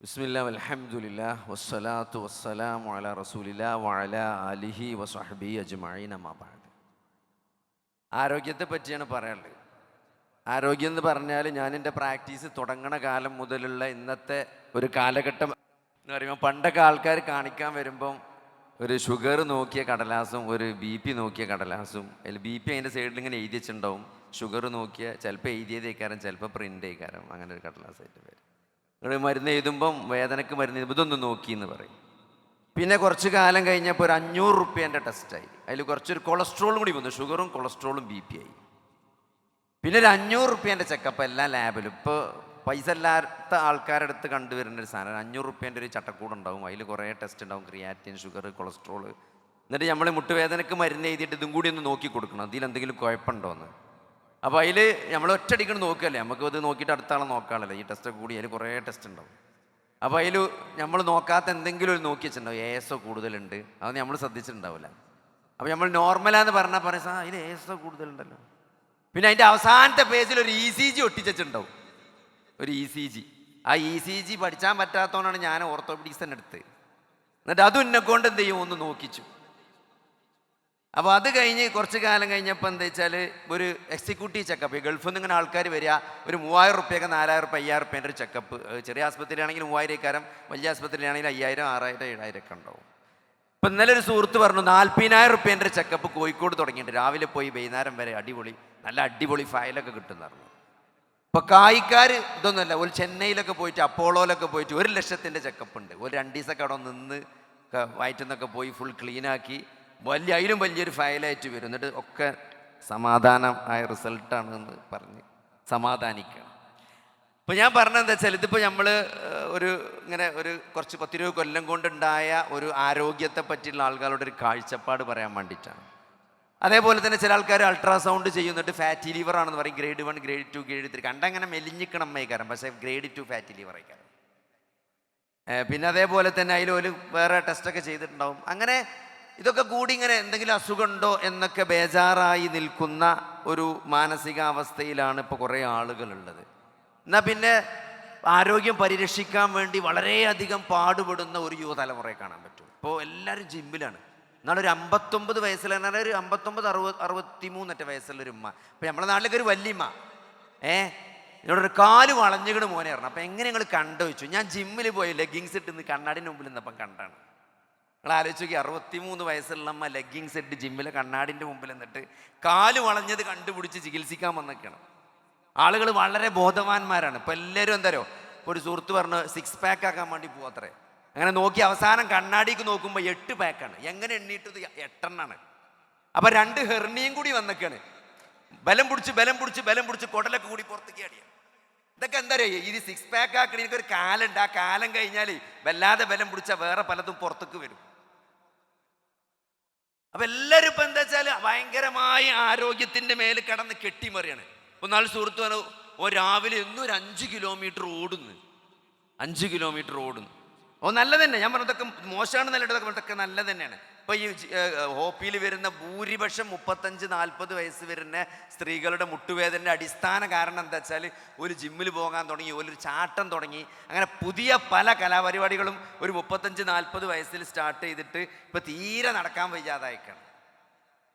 ബിസ്മില്ലാ അലഹമുല്ല വസ്സലാത്തു വസ്സലാം റസൂലില്ല അലിഹി അമ്മാബാദ് ആരോഗ്യത്തെ പറ്റിയാണ് പറയാനുള്ളത്. ആരോഗ്യം എന്ന് പറഞ്ഞാൽ ഞാൻ എന്റെ പ്രാക്ടീസ് തുടങ്ങണ കാലം മുതലുള്ള ഇന്നത്തെ ഒരു കാലഘട്ടം എന്ന് പറയുമ്പോൾ പണ്ടൊക്കെ ആൾക്കാർ കാണിക്കാൻ വരുമ്പം ഒരു ഷുഗർ നോക്കിയ കടലാസും ഒരു ബി പി നോക്കിയ കടലാസും അതിൽ ബി പി അതിന്റെ സൈഡിൽ ഇങ്ങനെ എഴുതി വെച്ചിട്ടുണ്ടാവും ഷുഗർ നോക്കിയ ചിലപ്പോൾ എഴുതിയതേക്കാരം ചിലപ്പോൾ പ്രിന്റ് ആയിക്കാരം അങ്ങനെ ഒരു കടലാസായിട്ട് വരും. നിങ്ങൾ മരുന്ന് എഴുതുമ്പം വേദനയ്ക്ക് മരുന്ന് എഴുതുമ്പോൾ ഇതൊന്ന് നോക്കി എന്ന് പറയും. പിന്നെ കുറച്ച് കാലം കഴിഞ്ഞപ്പോൾ ഒരു അഞ്ഞൂറ് റുപ്യേന്റെ ടെസ്റ്റായി അതിൽ കുറച്ചൊരു കൊളസ്ട്രോളും കൂടി വന്നു. ഷുഗറും കൊളസ്ട്രോളും ബി പി ആയി. പിന്നെ ഒരു അഞ്ഞൂറ് റുപ്യേന്റെ ചെക്കപ്പ് എല്ലാ ലാബിലും ഇപ്പോൾ പൈസ ഇല്ലാത്ത ആൾക്കാരുടെ അടുത്ത് കണ്ടുവരുന്ന ഒരു സാധനം. അഞ്ഞൂറ് റുപ്യേന്റെ ഒരു ചട്ടക്കൂട് ഉണ്ടാവും. അതിൽ കുറേ ടെസ്റ്റ് ഉണ്ടാവും. ക്രിയാറ്റിൻ ഷുഗർ കൊളസ്ട്രോൾ എന്നിട്ട് നമ്മൾ മുട്ടുവേദനയ്ക്ക് മരുന്ന് എഴുതിയിട്ട് ഇതും കൂടി ഒന്ന് നോക്കി കൊടുക്കണം. അതിൽ എന്തെങ്കിലും കുഴപ്പമുണ്ടോ എന്ന്. അപ്പോൾ അതിൽ നമ്മൾ ഒറ്റയടിക്കണം നോക്കുകയല്ലേ? നമുക്ക് ഇത് നോക്കിയിട്ട് അടുത്ത ആളെ ഈ ടെസ്റ്റ് കൂടി അതിൽ കുറേ ടെസ്റ്റ് ഉണ്ടാവും അപ്പോൾ അതിൽ നമ്മൾ നോക്കാത്ത എന്തെങ്കിലും ഒരു നോക്കി വെച്ചിട്ടുണ്ടാവും. എ എസ് ഒ കൂടുതലുണ്ട്. അത് നമ്മൾ ശ്രദ്ധിച്ചിട്ടുണ്ടാവില്ല അപ്പോൾ നമ്മൾ നോർമലാന്ന് പറഞ്ഞാൽ പറയാം സാ അതിൽ എ എസ് ഒ കൂടുതലുണ്ടല്ലോ. പിന്നെ അതിന്റെ അവസാനത്തെ പേജിൽ ഒരു ഇ സി ജി ഒട്ടിച്ചിട്ടുണ്ടാവും ഒരു ഇ സി ജി ആ ഇ സി ജി പഠിച്ചാൻ പറ്റാത്തതുകൊണ്ടാണ് ഞാൻ ഓർത്തോപെഡിക്സ് തന്നെ എടുത്ത് എന്നിട്ട് അതും എന്നെ കൊണ്ട് എന്ത് ചെയ്യും? ഒന്ന് നോക്കിച്ചു. അപ്പോൾ അത് കഴിഞ്ഞ് കുറച്ച് കാലം കഴിഞ്ഞപ്പോൾ എന്താ വെച്ചാൽ ഒരു എക്സിക്യൂട്ടീവ് ചെക്കപ്പ് ഗൾഫിൽ നിന്ന് ഇങ്ങനെ ആൾക്കാർ വരിക ഒരു മൂവായിരം റുപ്യൊക്കെ നാലായിരം റുപ്യ അയ്യായിരം റുപ്യേന്റെ ഒരു ചെക്കപ്പ് ചെറിയ ആസ്പത്രിയിലാണെങ്കിൽ മൂവായിരം ഇക്കാരം വലിയ ആസ്പത്രിയിലാണെങ്കിൽ അയ്യായിരം ആറായിരം ഏഴായിരം ഒക്കെ ഉണ്ടാവും. ഇപ്പം ഇന്നലെ ഒരു സുഹൃത്ത് പറഞ്ഞു നാൽപ്പതിനായിരം റുപ്യേന്റെ ചെക്കപ്പ് കോഴിക്കോട് തുടങ്ങിയിട്ടുണ്ട്. രാവിലെ പോയി വൈകുന്നേരം വരെ അടിപൊളി നല്ല അടിപൊളി ഫയലൊക്കെ കിട്ടുന്നറിഞ്ഞു ഇപ്പോൾ കായിക്കാർ ഇതൊന്നുമല്ല ഒരു ചെന്നൈയിലൊക്കെ പോയിട്ട് അപ്പോളോയിലൊക്കെ പോയിട്ട് ഒരു ലക്ഷത്തിന്റെ ചെക്കപ്പ് ഉണ്ട്. ഒരു രണ്ട് ദിവസമൊക്കെ അവിടെ നിന്ന് വയറ്റിൽ നിന്നൊക്കെ പോയി ഫുൾ ക്ലീനാക്കി വലിയ അതിലും വലിയൊരു ഫയലായിട്ട് വരും. എന്നിട്ട് ഒക്കെ സമാധാനം ആയ റിസൾട്ടാണ് എന്ന് പറഞ്ഞ് സമാധാനിക്കണം. ഇപ്പം ഞാൻ പറഞ്ഞത് എന്താ വെച്ചാൽ ഇതിപ്പോൾ നമ്മൾ ഒരു ഇങ്ങനെ ഒരു കുറച്ച് പത്തിരുപത് കൊല്ലം കൊണ്ടുണ്ടായ ഒരു ആരോഗ്യത്തെ പറ്റിയുള്ള ആൾക്കാരുടെ ഒരു കാഴ്ചപ്പാട് പറയാൻ വേണ്ടിയിട്ടാണ്. അതേപോലെ തന്നെ ചില ആൾക്കാർ അൾട്രാസൗണ്ട് ചെയ്യുന്നിട്ട് ഫാറ്റി ലിവർ ആണെന്ന് പറയും. Grade one grade two grade three. കണ്ടങ്ങനെ മെലിഞ്ഞിക്കണം അമ്മയ്ക്കാരം പക്ഷേ ഗ്രേഡ് ടു ഫാറ്റി ലിവർ ആയിക്കാരം പിന്നെ അതേപോലെ തന്നെ അതിൽ ഒരു വേറെ ടെസ്റ്റൊക്കെ ചെയ്തിട്ടുണ്ടാവും. അങ്ങനെ ഇതൊക്കെ കൂടി ഇങ്ങനെ എന്തെങ്കിലും അസുഖമുണ്ടോ എന്നൊക്കെ ബേജാറായി നിൽക്കുന്ന ഒരു മാനസികാവസ്ഥയിലാണ് ഇപ്പോൾ കുറേ ആളുകളുള്ളത്. എന്നാൽ പിന്നെ ആരോഗ്യം പരിരക്ഷിക്കാൻ വേണ്ടി വളരെയധികം പാടുപെടുന്ന ഒരു യുവതലമുറയെ കാണാൻ പറ്റും. ഇപ്പോൾ എല്ലാവരും ജിമ്മിലാണ്. എന്നാൽ ഒരു അമ്പത്തൊമ്പത് എന്നാൽ ഒരു അമ്പത്തൊമ്പത് അറുപത് അറുപത്തി മൂന്നറ്റ വയസ്സുള്ളൊരു ഉമ്മ. ഇപ്പം നമ്മുടെ നാട്ടിലേക്ക് ഒരു വലിയ വല്യമ്മ. ഏ? എന്നോടൊരു കാൽ വളഞ്ഞുകിട് മോനെ പറഞ്ഞു. അപ്പം എങ്ങനെ നിങ്ങൾ കണ്ടു വെച്ചു ഞാൻ ജിമ്മിൽ പോയി ലെഗിങ്സ് ഇട്ടിന്ന് കണ്ണാടിന്റെ മുമ്പിൽ നിന്നപ്പം കണ്ടാണ്. നിങ്ങൾ ആലോചിച്ച് നോക്കി അറുപത്തിമൂന്ന് വയസ്സുള്ള അമ്മ ലെഗിങ്സ് ഇട്ട് ജിമ്മിലെ കണ്ണാടിന്റെ മുമ്പിൽ നിന്നിട്ട് കാൽ വളഞ്ഞത് കണ്ടുപിടിച്ച് ചികിത്സിക്കാൻ വന്നൊക്കെയാണ്. ആളുകൾ വളരെ ബോധവാന്മാരാണ്. ഇപ്പം എല്ലാവരും എന്താരോ ഒരു സുഹൃത്ത് പറഞ്ഞു സിക്സ് പാക്ക് ആക്കാൻ വേണ്ടി പോവാത്രേ അങ്ങനെ നോക്കി അവസാനം കണ്ണാടിക്ക് നോക്കുമ്പോൾ എട്ട് പാക്കാണ് എങ്ങനെ എണ്ണീട്ടത്? എട്ടെണ്ണാണ്. അപ്പം രണ്ട് ഹെർണിയും കൂടി വന്നൊക്കെയാണ്. ബലം പിടിച്ച് ബലം പിടിച്ച് ബലം പിടിച്ച് കുടലൊക്കെ കൂടി പുറത്തേക്ക് അടിയാണ് ഇതൊക്കെ എന്താ പറയുക ഇത് സിക്സ് പാക്ക് ആക്കണ എനിക്കൊരു കാലുണ്ട്. ആ കാലം കഴിഞ്ഞാൽ വല്ലാതെ ബലം പിടിച്ചാൽ വേറെ പലതും പുറത്തേക്ക് വരും. അപ്പൊ എല്ലാവരും ഇപ്പൊ എന്താ വെച്ചാൽ ഭയങ്കരമായ ആരോഗ്യത്തിന്റെ മേൽ കിടന്ന് കെട്ടിമറിയാണ്. ഇപ്പൊ നാളെ സുഹൃത്തു പറഞ്ഞു രാവിലെ എന്നും ഒരു അഞ്ച് കിലോമീറ്റർ ഓടുന്നു. അഞ്ച് കിലോമീറ്റർ ഓടുന്നു. ഓ നല്ല തന്നെ ഞാൻ പറഞ്ഞതൊക്കെ മോശമാണ് നല്ലതൊക്കെ. ഇതൊക്കെ നല്ല തന്നെയാണ് ഇപ്പൊ ഈ ഹോപ്പിയിൽ വരുന്ന ഭൂരിപക്ഷം മുപ്പത്തഞ്ച് നാൽപ്പത് വയസ്സ് വരുന്ന സ്ത്രീകളുടെ മുട്ടുവേദനയുടെ അടിസ്ഥാന കാരണം എന്താ വെച്ചാൽ ഒരു ജിമ്മിൽ പോകാൻ തുടങ്ങി ഒരു ചാട്ടം തുടങ്ങി അങ്ങനെ പുതിയ പല കലാപരിപാടികളും ഒരു മുപ്പത്തഞ്ച് നാൽപ്പത് വയസ്സിൽ സ്റ്റാർട്ട് ചെയ്തിട്ട് ഇപ്പൊ തീരെ നടക്കാൻ വയ്യാതായിക്കാണ്.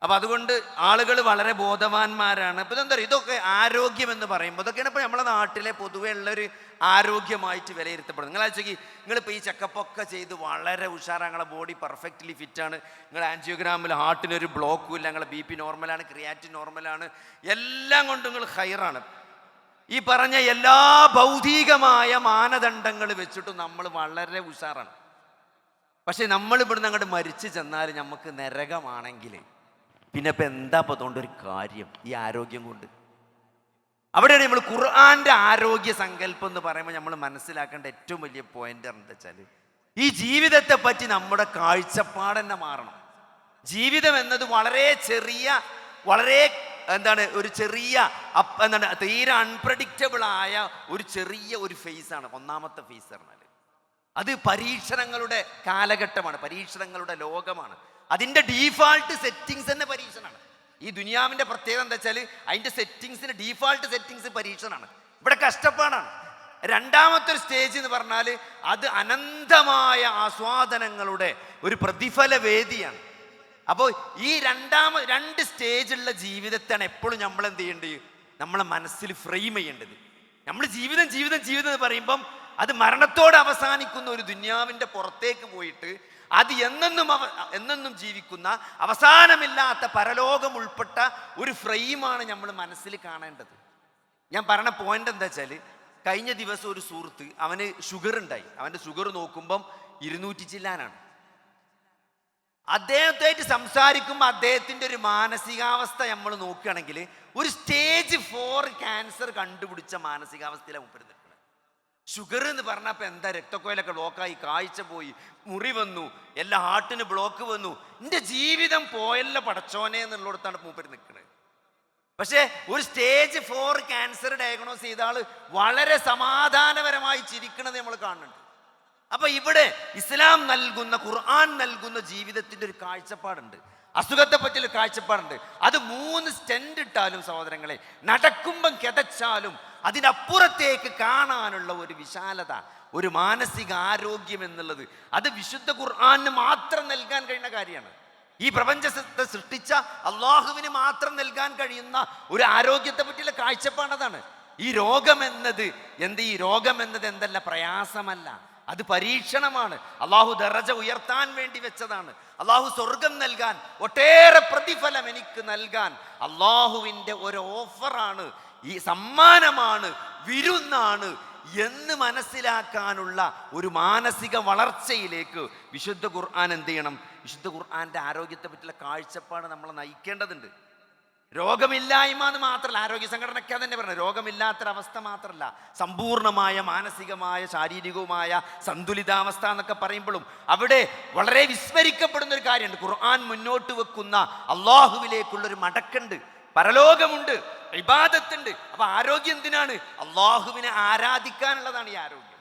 അപ്പൊ അതുകൊണ്ട് ആളുകൾ വളരെ ബോധവാന്മാരാണ്. അപ്പൊ ഇതെന്താ പറയുക? ഇതൊക്കെ ആരോഗ്യം എന്ന് പറയുമ്പോൾ ഇതൊക്കെയാണ് ഇപ്പൊ നമ്മുടെ നാട്ടിലെ പൊതുവെ ഉള്ളൊരു ആരോഗ്യമായിട്ട് വിലയിരുത്തപ്പെടുന്നത്. നിങ്ങൾ ആലോചിക്കി നിങ്ങളിപ്പോൾ ഈ ചെക്കപ്പൊക്കെ ചെയ്ത് വളരെ ഉഷാറാണ്. നിങ്ങളെ ബോഡി പെർഫെക്റ്റ്ലി ഫിറ്റാണ്. നിങ്ങൾ ആൻജിയോഗ്രാമിൽ ഹാർട്ടിനൊരു ബ്ലോക്കും ഇല്ല. നിങ്ങളെ ബി പി നോർമലാണ് ക്രിയാറ്റിൻ നോർമലാണ്. എല്ലാം കൊണ്ടും നിങ്ങൾ ഹയറാണ് ഈ പറഞ്ഞ എല്ലാ ഭൗതികമായ മാനദണ്ഡങ്ങൾ വെച്ചിട്ടും നമ്മൾ വളരെ ഉഷാറാണ്. പക്ഷെ നമ്മൾ ഇവിടുന്ന് അങ്ങോട്ട് മരിച്ചു ചെന്നാൽ നമുക്ക് നരകമാണെങ്കിൽ പിന്നെ ഇപ്പം എന്താ അതുകൊണ്ട് ഒരു കാര്യം? ഈ ആരോഗ്യം കൊണ്ട്. അവിടെയാണ് നമ്മൾ ഖുർആാന്റെ ആരോഗ്യ സങ്കല്പം എന്ന് പറയുമ്പോൾ നമ്മൾ മനസ്സിലാക്കേണ്ട ഏറ്റവും വലിയ പോയിന്റ് എന്താ വെച്ചാൽ ഈ ജീവിതത്തെ പറ്റി നമ്മുടെ കാഴ്ചപ്പാട് തന്നെ മാറണം. ജീവിതം എന്നത് വളരെ ചെറിയ വളരെ എന്താണ് ഒരു ചെറിയ എന്താണ് തീരെ അൺപ്രഡിക്റ്റബിൾ ആയ ഒരു ചെറിയ ഒരു ഫേസ് ആണ്. ഒന്നാമത്തെ ഫേസ് പറഞ്ഞാൽ അത് പരീക്ഷണങ്ങളുടെ കാലഘട്ടമാണ് പരീക്ഷണങ്ങളുടെ ലോകമാണ്. അതിന്റെ ഡീഫാൾട്ട് സെറ്റിങ്സ് തന്നെ പരീക്ഷണമാണ് ഈ ദുനിയാവിന്റെ പ്രത്യേകത എന്താ വെച്ചാൽ അതിന്റെ സെറ്റിങ്സിന് ഡീഫാൾട്ട് സെറ്റിങ്സ് പരീക്ഷണമാണ് ഇവിടെ കഷ്ടപ്പാടാണ്. രണ്ടാമത്തെ ഒരു സ്റ്റേജ് എന്ന് പറഞ്ഞാൽ അത് അനന്തമായ ആസ്വാദനങ്ങളുടെ ഒരു പ്രതിഫല വേദിയാണ്. അപ്പോൾ ഈ രണ്ടാമ രണ്ട് സ്റ്റേജുള്ള ജീവിതത്തെയാണ് എപ്പോഴും നമ്മൾ എന്ത് ചെയ്യേണ്ടത്? നമ്മളെ മനസ്സിൽ ഫ്രെയിം ചെയ്യേണ്ടത്. നമ്മൾ ജീവിതം ജീവിതം ജീവിതം എന്ന് പറയുമ്പം അത് മരണത്തോടെ അവസാനിക്കുന്ന ഒരു ദുന്യാവിന്റെ പുറത്തേക്ക് പോയിട്ട് അത് എന്നെന്നും അവ എന്നെന്നും ജീവിക്കുന്ന അവസാനമില്ലാത്ത പരലോകം ഉൾപ്പെട്ട ഒരു ഫ്രെയിമാണ് നമ്മൾ മനസ്സിൽ കാണേണ്ടത്. ഞാൻ പറഞ്ഞ പോയിന്റ് എന്താ വെച്ചാൽ കഴിഞ്ഞ ദിവസം ഒരു സുഹൃത്ത് അവന് ഷുഗർ ഉണ്ടായി. അവന്റെ ഷുഗർ നോക്കുമ്പം ഇരുന്നൂറ്റി ചില്ലാനാണ്. അദ്ദേഹത്തായിട്ട് സംസാരിക്കുമ്പോൾ അദ്ദേഹത്തിന്റെ ഒരു മാനസികാവസ്ഥ നമ്മൾ നോക്കുകയാണെങ്കിൽ ഒരു സ്റ്റേജ് ഫോർ ക്യാൻസർ കണ്ടുപിടിച്ച മാനസികാവസ്ഥയിലാണ് മുപ്പര് നിൽക്കുന്നത്. ഷുഗർ എന്ന് പറഞ്ഞപ്പോൾ എന്താ രക്തക്കോയിലൊക്കെ ബ്ലോക്കായി കാഴ്ച പോയി മുറി വന്നു എല്ലാ ഹാർട്ടിന് ബ്ലോക്ക് വന്നു. എന്റെ ജീവിതം പോയല്ല പടച്ചോനെ എന്നുള്ളിടത്താണ് മൂപ്പര് നിൽക്കുന്നത് പക്ഷേ ഒരു സ്റ്റേജ് ഫോർ ക്യാൻസർ ഡയഗ്നോസ് ചെയ്ത ആൾ വളരെ സമാധാനപരമായി ചിരിക്കണത് നമ്മൾ കാണുന്നുണ്ട്. അപ്പൊ ഇവിടെ ഇസ്ലാം നൽകുന്ന ഖുർആൻ നൽകുന്ന ജീവിതത്തിന്റെ ഒരു കാഴ്ചപ്പാടുണ്ട്. അസുഖത്തെ പറ്റിയൊരു കാഴ്ചപ്പാടുണ്ട്. അത് മൂന്ന് സ്റ്റെൻഡ് ഇട്ടാലും സഹോദരങ്ങളെ നടക്കുമ്പം കിതച്ചാലും അതിനപ്പുറത്തേക്ക് കാണാനുള്ള ഒരു വിശാലത ഒരു മാനസിക ആരോഗ്യം എന്നുള്ളത്. അത് വിശുദ്ധ ഖുർആൻ മാത്രം നൽകാൻ കഴിയുന്ന കാര്യമാണ്. ഈ പ്രപഞ്ചത്തെ സൃഷ്ടിച്ച അള്ളാഹുവിന് മാത്രം നൽകാൻ കഴിയുന്ന ഒരു ആരോഗ്യത്തെ പറ്റിയുള്ള കാഴ്ചപ്പാടതാണ് ഈ രോഗം എന്നത് എന്ത്? ഈ രോഗം എന്നത് എന്തല്ല? പ്രയാസമല്ല. അത് പരീക്ഷണമാണ്. അള്ളാഹു ദറജ ഉയർത്താൻ വേണ്ടി വെച്ചതാണ്. അള്ളാഹു സ്വർഗം നൽകാൻ ഒട്ടേറെ പ്രതിഫലം എനിക്ക് നൽകാൻ അള്ളാഹുവിന്റെ ഒരു ഓഫറാണ് ഈ സമ്മാനമാണ് വിരുന്നാണ് എന്ന് മനസ്സിലാക്കാനുള്ള ഒരു മാനസിക വളർച്ചയിലേക്ക് വിശുദ്ധ ഖുർആൻ എന്ത് ചെയ്യണം? വിശുദ്ധ ഖുർആന്റെ ആരോഗ്യത്തെ പറ്റിയുള്ള കാഴ്ചപ്പാട് നമ്മളെ നയിക്കേണ്ടതുണ്ട്. രോഗമില്ലായ്മ എന്ന് മാത്രമല്ല ആരോഗ്യ സംഘടനയ്ക്ക് തന്നെ പറഞ്ഞു രോഗമില്ലാത്തൊരവസ്ഥ മാത്രമല്ല സമ്പൂർണമായ മാനസികമായ ശാരീരികവുമായ സന്തുലിതാവസ്ഥ എന്നൊക്കെ പറയുമ്പോഴും അവിടെ വളരെ വിസ്മരിക്കപ്പെടുന്ന ഒരു കാര്യമുണ്ട്. ഖുർആൻ മുന്നോട്ട് വെക്കുന്ന അള്ളാഹുവിലേക്കുള്ളൊരു മടക്കുണ്ട്. പരലോകമുണ്ട്. വിവാദത്തുണ്ട് അപ്പൊ ആരോഗ്യം എന്തിനാണ്? അള്ളാഹുവിനെ ആരാധിക്കാനുള്ളതാണ് ഈ ആരോഗ്യം.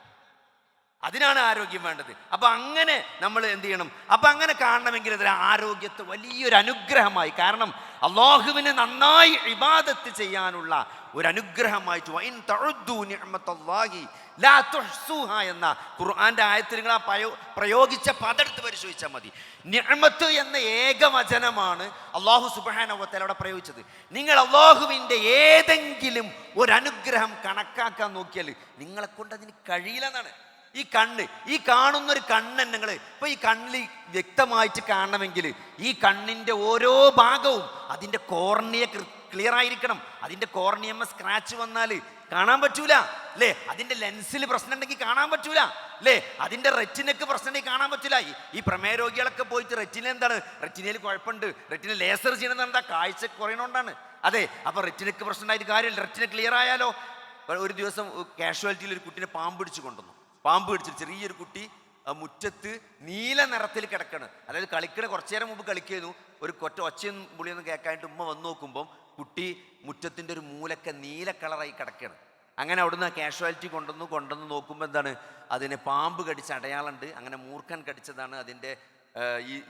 അതിനാണ് ആരോഗ്യം വേണ്ടത്. അപ്പൊ അങ്ങനെ നമ്മൾ എന്ത് ചെയ്യണം? അപ്പൊ അങ്ങനെ കാണണമെങ്കിൽ അതിൽ ആരോഗ്യത്തെ വലിയൊരു അനുഗ്രഹമായി. കാരണം അള്ളാഹുവിനെ നന്നായി ഇബാദത്ത് ചെയ്യാനുള്ള ഒരു അനുഗ്രഹമായിട്ട് എന്ന ഖുർആന്റെ ആയത്തിൽ നിങ്ങൾ ആ പ്രയോഗിച്ച പദമെടുത്ത് പരിശോധിച്ചാൽ മതി. നിഅമത്ത് എന്ന ഏകവചനമാണ് അള്ളാഹു സുബാനവത്തൽ അവിടെ പ്രയോഗിച്ചത്. നിങ്ങൾ അള്ളാഹുവിന്റെ ഏതെങ്കിലും ഒരു അനുഗ്രഹം കണക്കാക്കാൻ നോക്കിയാൽ നിങ്ങളെ കൊണ്ട് അതിന് കഴിയില്ലെന്നാണ് ഈ കണ്ണ് ഈ കാണുന്നൊരു കണ്ണ് നിങ്ങൾ ഇപ്പൊ ഈ കണ്ണിൽ വ്യക്തമായിട്ട് കാണണമെങ്കിൽ ഈ കണ്ണിന്റെ ഓരോ ഭാഗവും അതിന്റെ കോർണിയ ക്ലിയർ ആയിരിക്കണം. അതിന്റെ കോർണിയമ്മ സ്ക്രാച്ച് വന്നാൽ കാണാൻ പറ്റൂല അല്ലേ? അതിന്റെ ലെൻസിൽ പ്രശ്നം ഉണ്ടെങ്കിൽ കാണാൻ പറ്റൂല അല്ലേ? അതിന്റെ റെറ്റിനക്ക് പ്രശ്നം ഉണ്ടെങ്കിൽ കാണാൻ പറ്റൂല. ഈ- പ്രമേയ രോഗികളൊക്കെ പോയിട്ട് റെറ്റിന എന്താണ്? റെറ്റിനയിൽ കുഴപ്പമുണ്ട്. റെറ്റിന ലേസർ ചെയ്യണമെന്ന് എന്താ? കാഴ്ച കുറയണോണ്ടാണ്. അതെ അപ്പൊ റെറ്റിനക്ക് പ്രശ്നം ഉണ്ടായിട്ട് കാര്യമില്ല. റെറ്റിന ക്ലിയർ ആയാലോ? ഒരു ദിവസം കാഷ്വാലിറ്റിയിൽ ഒരു കുട്ടീനെ പാമ്പ് കൊണ്ടുവന്നു. പാമ്പ് പിടിച്ചിട്ട് ചെറിയൊരു കുട്ടി മുറ്റത്ത് നീല നിറത്തിൽ കിടക്കണ്. അതായത് കളിക്കണ കുറച്ചു നേരം മുമ്പ് കളിക്കുന്നു ഒരു കൊറ്റ ഒച്ചയും പുളിയൊന്നും കേൾക്കാനായിട്ട് ഉമ്മ വന്നു നോക്കുമ്പം കുട്ടി മുറ്റത്തിന്റെ ഒരു മൂലക്ക നീല കളറായി കിടക്കുകയാണ് അങ്ങനെ അവിടുന്ന് കാഷ്വാലിറ്റി കൊണ്ടുവന്നു കൊണ്ടുവന്ന് നോക്കുമ്പോൾ എന്താണ്? അതിനെ പാമ്പ് കടിച്ച അടയാളുണ്ട്. അങ്ങനെ മൂർഖൻ കടിച്ചതാണ്. അതിന്റെ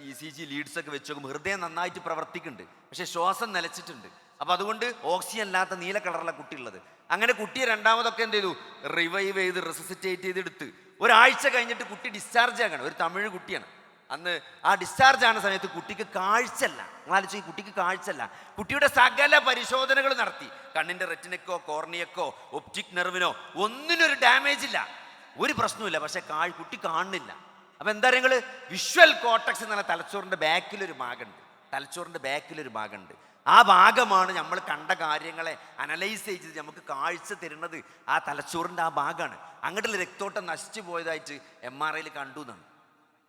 ഇ സി ജി ലീഡ്സൊക്കെ വെച്ച് ഹൃദയം നന്നായിട്ട് പ്രവർത്തിക്കുന്നുണ്ട്. പക്ഷേ ശ്വാസം നിലച്ചിട്ടുണ്ട്. അപ്പോൾ അതുകൊണ്ട് ഓക്സിജൻ അല്ലാത്ത നീല കളറുള്ള കുട്ടി ഉള്ളത് അങ്ങനെ കുട്ടിയെ രണ്ടാമതൊക്കെ എന്ത് ചെയ്തു? റിവൈവ് ചെയ്ത് റെസിസിറ്റേറ്റ് ചെയ്ത് എടുത്ത് ഒരാഴ്ച കഴിഞ്ഞിട്ട് കുട്ടി ഡിസ്ചാർജ് ആകണം. ഒരു തമിഴ് കുട്ടിയാണ്. അന്ന് ആ ഡിസ്ചാർജ് ആകുന്ന സമയത്ത് കുട്ടിക്ക് കാഴ്ചല്ല ആലോചിച്ച് ഈ കുട്ടിക്ക് കാഴ്ചല്ല കുട്ടിയുടെ സകല പരിശോധനകൾ നടത്തി. കണ്ണിന്റെ റെറ്റിനക്കോ കോർണിയക്കോ ഒപ്റ്റിക് നെർവിനോ ഒന്നിനൊരു ഡാമേജ് ഇല്ല. ഒരു പ്രശ്നമില്ല പക്ഷേ കാ കുട്ടി കാണുന്നില്ല. അപ്പോൾ എന്താ നിങ്ങൾ വിഷ്വൽ കോട്ടക്സ് എന്ന് പറഞ്ഞാൽ തലച്ചോറിന്റെ ബാക്കിലൊരു ഭാഗമുണ്ട്. തലച്ചോറിന്റെ ബാക്കിലൊരു ഭാഗമുണ്ട്. ആ ഭാഗമാണ് നമ്മൾ കണ്ട കാര്യങ്ങളെ അനലൈസ് ചെയ്ത് നമുക്ക് കാഴ്ച തരുന്നത്. ആ തലച്ചോറിന്റെ ആ ഭാഗമാണ്. അങ്ങോട്ടുള്ള രക്തോട്ടം നശിച്ചു പോയതായിട്ട് എം ആർ ഐയിൽ കണ്ടു എന്നാണ്.